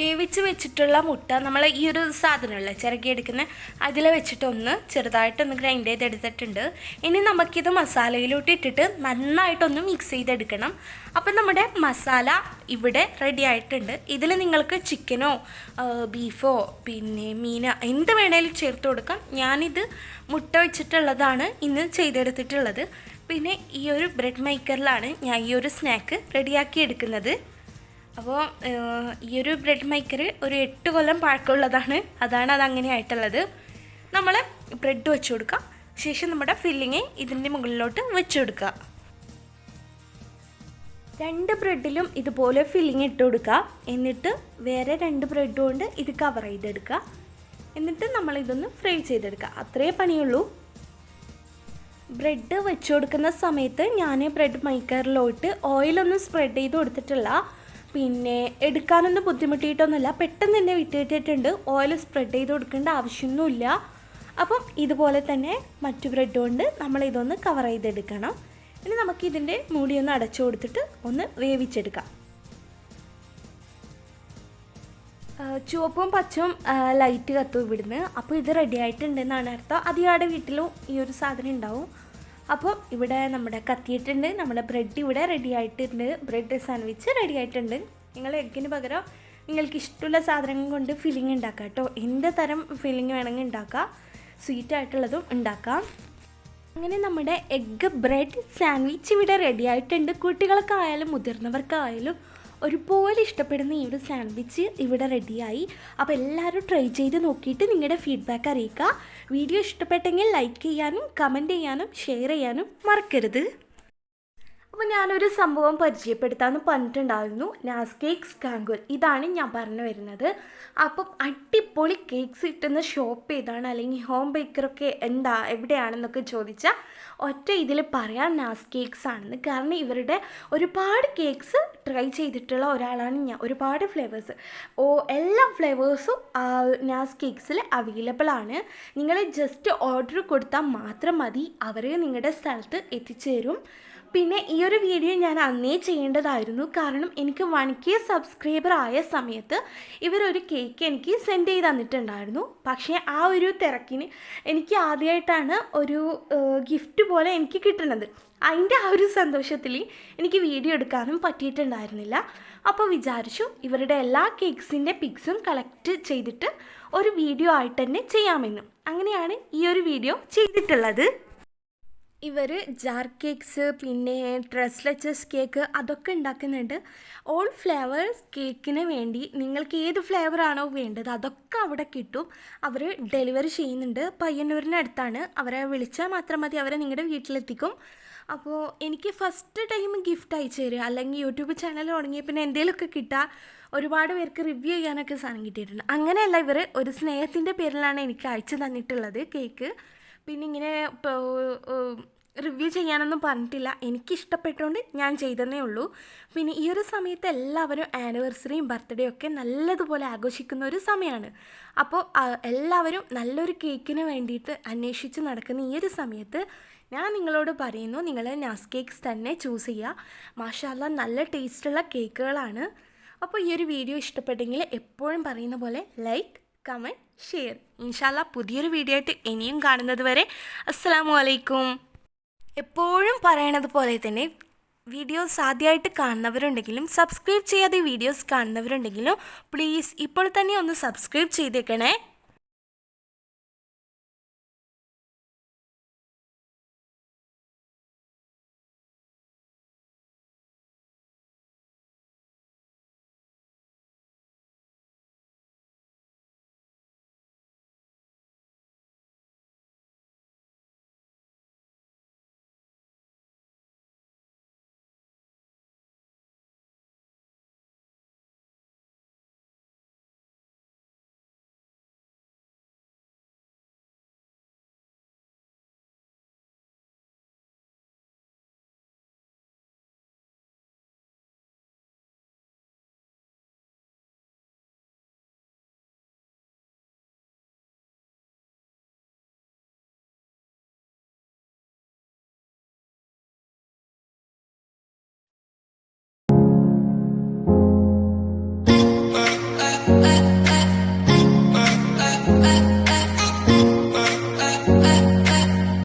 വേവിച്ച് വെച്ചിട്ടുള്ള മുട്ട നമ്മൾ ഈ ഒരു സാധനമല്ലേ ചിരകിയെടുക്കുന്ന അതിൽ വെച്ചിട്ടൊന്ന് ചെറുതായിട്ടൊന്ന് ഗ്രൈൻഡ് ചെയ്തെടുത്തിട്ടുണ്ട്. ഇനി നമുക്കിത് മസാലയിലോട്ട് ഇട്ടിട്ട് നന്നായിട്ടൊന്ന് മിക്സ് ചെയ്തെടുക്കണം. അപ്പം നമ്മുടെ മസാല ഇവിടെ റെഡി ആയിട്ടുണ്ട്. ഇതിൽ നിങ്ങൾക്ക് ചിക്കനോ ബീഫോ പിന്നെ മീന എന്ത് വേണേലും ചേർത്ത് കൊടുക്കാം. ഞാനിത് മുട്ട വെച്ചിട്ടുള്ളതാണ് ഇന്ന് ചെയ്തെടുത്തിട്ടുള്ളത്. പിന്നെ ഈ ഒരു ബ്രെഡ് മേക്കറിലാണ് ഞാൻ ഈ ഒരു സ്നാക്ക് റെഡിയാക്കി എടുക്കുന്നത്. അപ്പോൾ ഈ ഒരു ബ്രെഡ് മേക്കർ ഒരു എട്ട് കൊല്ലം പഴക്കമുള്ളതാണ്. അതാണ് അത് അങ്ങനെ ആയിട്ടുള്ളത്. നമ്മൾ ബ്രെഡ് വെച്ച് കൊടുക്കുക ശേഷം നമ്മുടെ ഫില്ലിങ് ഇതിന്റെ മുകളിലോട്ട് വെച്ച് കൊടുക്കുക രണ്ട് ബ്രെഡിലും ഇതുപോലെ ഫില്ലിങ് ഇട്ട് കൊടുക്കുക എന്നിട്ട് വേറെ രണ്ട് ബ്രെഡ് കൊണ്ട് ഇത് കവർ ചെയ്തെടുക്കുക എന്നിട്ട് നമ്മൾ ഇതൊന്ന് ഫ്രൈ ചെയ്തെടുക്കുക അത്രേ പണിയുള്ളൂ. ബ്രെഡ് വെച്ച് കൊടുക്കുന്ന സമയത്ത് ഞാൻ ബ്രെഡ് മേക്കറിലോട്ട് ഓയിലൊന്നും സ്പ്രെഡ് ചെയ്ത് കൊടുത്തിട്ടില്ല. പിന്നെ എടുക്കാനൊന്നും ബുദ്ധിമുട്ടിയിട്ടൊന്നുമില്ല. പെട്ടെന്ന് തന്നെ വിട്ടിട്ടിട്ടുണ്ട് ഓയിൽ സ്പ്രെഡ് ചെയ്ത് കൊടുക്കേണ്ട ആവശ്യമൊന്നുമില്ല. അപ്പം ഇതുപോലെ തന്നെ മറ്റു ബ്രെഡ് കൊണ്ട് നമ്മൾ ഇതൊന്ന് കവർ ചെയ്തെടുക്കണം. ഇനി നമുക്ക് ഇതിന്റെ മൂടി ഒന്ന് അടച്ചു കൊടുത്തിട്ട് ഒന്ന് വേവിച്ചെടുക്കാം. ചുവപ്പും പച്ചയും ലൈറ്റ് കത്തും ഇവിടുന്ന്. അപ്പോൾ ഇത് റെഡി ആയിട്ടുണ്ടെന്നാണ് അർത്ഥം. അതിയാടെ വീട്ടിലും ഈ ഒരു സാധനം ഉണ്ടാവും. അപ്പോൾ ഇവിടെ നമ്മുടെ കത്തിയിട്ടുണ്ട് നമ്മുടെ ബ്രെഡ് ഇവിടെ റെഡി ആയിട്ടുണ്ട്. ബ്രെഡ് സാൻഡ്വിച്ച് റെഡി ആയിട്ടുണ്ട്. നിങ്ങൾ എഗ്ഗിന് പകരം നിങ്ങൾക്ക് ഇഷ്ടമുള്ള സാധനങ്ങൾ കൊണ്ട് ഫില്ലിങ് ഉണ്ടാക്കാം കേട്ടോ. എന്ത് തരം ഫില്ലിങ് വേണമെങ്കിൽ ഉണ്ടാക്കാം. സ്വീറ്റ് ആയിട്ടുള്ളതും ഉണ്ടാക്കാം. അങ്ങനെ നമ്മുടെ എഗ്ഗ് ബ്രെഡ് സാൻഡ്വിച്ച് ഇവിടെ റെഡി ആയിട്ടുണ്ട്. കുട്ടികൾക്കായാലും മുതിർന്നവർക്കായാലും ഒരുപോലെ ഇഷ്ടപ്പെടുന്ന ഈ ഒരു സാൻഡ്വിച്ച് ഇവിടെ റെഡിയായി അപ്പോൾ എല്ലാവരും ട്രൈ ചെയ്ത് നോക്കിയിട്ട് നിങ്ങളുടെ ഫീഡ്ബാക്ക് അറിയിക്കുക. വീഡിയോ ഇഷ്ടപ്പെട്ടെങ്കിൽ ലൈക്ക് ചെയ്യാനും കമന്റ് ചെയ്യാനും ഷെയർ ചെയ്യാനും മറക്കരുത്. അപ്പോൾ ഞാനൊരു സംഭവം പരിചയപ്പെടുത്താമെന്ന് പറഞ്ഞിട്ടുണ്ടായിരുന്നു. നാസ് കേക്ക്സ് കാങ്കുൽ ഇതാണ് ഞാൻ പറഞ്ഞു വരുന്നത്. അപ്പം അടിപൊളി കേക്ക്സ് കിട്ടുന്ന ഷോപ്പ് ഏതാണ്? അല്ലെങ്കിൽ ഹോം ബേക്കറൊക്കെ എന്താ? എവിടെയാണെന്നൊക്കെ ചോദിച്ചാൽ ഒറ്റ ഇതിൽ പറയാം നാസ് കേക്ക്സ് ആണെന്ന്. കാരണം ഇവരുടെ ഒരുപാട് കേക്ക്സ് ട്രൈ ചെയ്തിട്ടുള്ള ഒരാളാണ് ഞാൻ. ഒരുപാട് ഫ്ലേവേഴ്സ് ഓ എല്ലാ ഫ്ലേവേഴ്സും നാസ് കേക്ക്സിൽ അവൈലബിൾ ആണ്. നിങ്ങൾ ജസ്റ്റ് ഓർഡർ കൊടുത്താൽ മാത്രം മതി. അവർ നിങ്ങളുടെ സ്ഥലത്ത് എത്തിച്ചേരും. പിന്നെ ഈ ഒരു വീഡിയോ ഞാൻ അന്നേ ചെയ്യേണ്ടതായിരുന്നു. കാരണം എനിക്ക് വൺ കെ സബ്സ്ക്രൈബർ ആയ സമയത്ത് ഇവരൊരു കേക്ക് എനിക്ക് സെൻഡ് ചെയ്ത് തന്നിട്ടുണ്ടായിരുന്നു. പക്ഷേ ആ ഒരു തിരക്കിന് എനിക്ക് ആദ്യമായിട്ടാണ് ഒരു ഗിഫ്റ്റ് പോലെ എനിക്ക് കിട്ടുന്നത്. അതിന്റെ ആ ഒരു സന്തോഷത്തിൽ എനിക്ക് വീഡിയോ എടുക്കാനും പറ്റിയിട്ടുണ്ടായിരുന്നില്ല. അപ്പോൾ വിചാരിച്ചു ഇവരുടെ എല്ലാ കേക്ക്സിന്റെ പിക്സും കളക്ട് ചെയ്തിട്ട് ഒരു വീഡിയോ ആയിട്ട് തന്നെ ചെയ്യാമെന്നും. അങ്ങനെയാണ് ഈ ഒരു വീഡിയോ ചെയ്തിട്ടുള്ളത്. ഇവർ ജാർ കേക്ക്സ് പിന്നെ ഡ്രസ്ലെച്ചസ് കേക്ക് അതൊക്കെ ഉണ്ടാക്കുന്നുണ്ട് ഓൾ ഫ്ലേവേഴ്സ് കേക്കിന് വേണ്ടി നിങ്ങൾക്ക് ഏത് ഫ്ലേവറാണോ വേണ്ടത് അതൊക്കെ അവിടെ കിട്ടും. അവർ ഡെലിവറി ചെയ്യുന്നുണ്ട്. പയ്യന്നൂരിനടുത്താണ് അവരെ വിളിച്ചാൽ മാത്രം മതി. അവരെ നിങ്ങളുടെ വീട്ടിലെത്തിക്കും. അപ്പോൾ എനിക്ക് ഫസ്റ്റ് ടൈം ഗിഫ്റ്റ് അയച്ചു തരിക അല്ലെങ്കിൽ യൂട്യൂബ് ചാനൽ തുടങ്ങിയ പിന്നെ എന്തെങ്കിലുമൊക്കെ കിട്ടുക ഒരുപാട് പേർക്ക് റിവ്യൂ ചെയ്യാനൊക്കെ സാധനം കിട്ടിയിട്ടുണ്ട്. അങ്ങനെയല്ല ഇവർ ഒരു സ്നേഹത്തിന്റെ പേരിലാണ് എനിക്ക് അയച്ചു തന്നിട്ടുള്ളത് കേക്ക്. പിന്നെ ഇങ്ങനെ റിവ്യൂ ചെയ്യാനൊന്നും പറഞ്ഞിട്ടില്ല. എനിക്കിഷ്ടപ്പെട്ടുകൊണ്ട് ഞാൻ ചെയ്തതേ ഉള്ളൂ. പിന്നെ ഈ ഒരു സമയത്ത് എല്ലാവരും ആനിവേഴ്സറിയും ബർത്ത്ഡേ ഒക്കെ നല്ലതുപോലെ ആഘോഷിക്കുന്ന ഒരു സമയമാണ് അപ്പോൾ എല്ലാവരും നല്ലൊരു കേക്കിന് വേണ്ടിയിട്ട് അന്വേഷിച്ച് നടക്കുന്ന ഈ ഒരു സമയത്ത് ഞാൻ നിങ്ങളോട് പറയുന്നു നിങ്ങൾ നാസ് കേക്ക്സ് തന്നെ ചൂസ് ചെയ്യുക മാഷാല്ല നല്ല ടേസ്റ്റുള്ള കേക്കുകളാണ്. അപ്പോൾ ഈ ഒരു വീഡിയോ ഇഷ്ടപ്പെട്ടെങ്കിൽ എപ്പോഴും പറയുന്ന പോലെ ലൈക്ക് കമന്റ് ഷെയർ. ഇൻഷാല്ല പുതിയൊരു വീഡിയോ ആയിട്ട് ഇനിയും കാണുന്നത് വരെ അസ്സാം അലൈക്കും. എപ്പോഴും പറയണത് പോലെ തന്നെ വീഡിയോസ് ആദ്യമായിട്ട് കാണുന്നവരുണ്ടെങ്കിലും സബ്സ്ക്രൈബ് ചെയ്യാതെ വീഡിയോസ് കാണുന്നവരുണ്ടെങ്കിലും പ്ലീസ് ഇപ്പോൾ തന്നെ ഒന്ന് സബ്സ്ക്രൈബ് ചെയ്തേക്കണേ.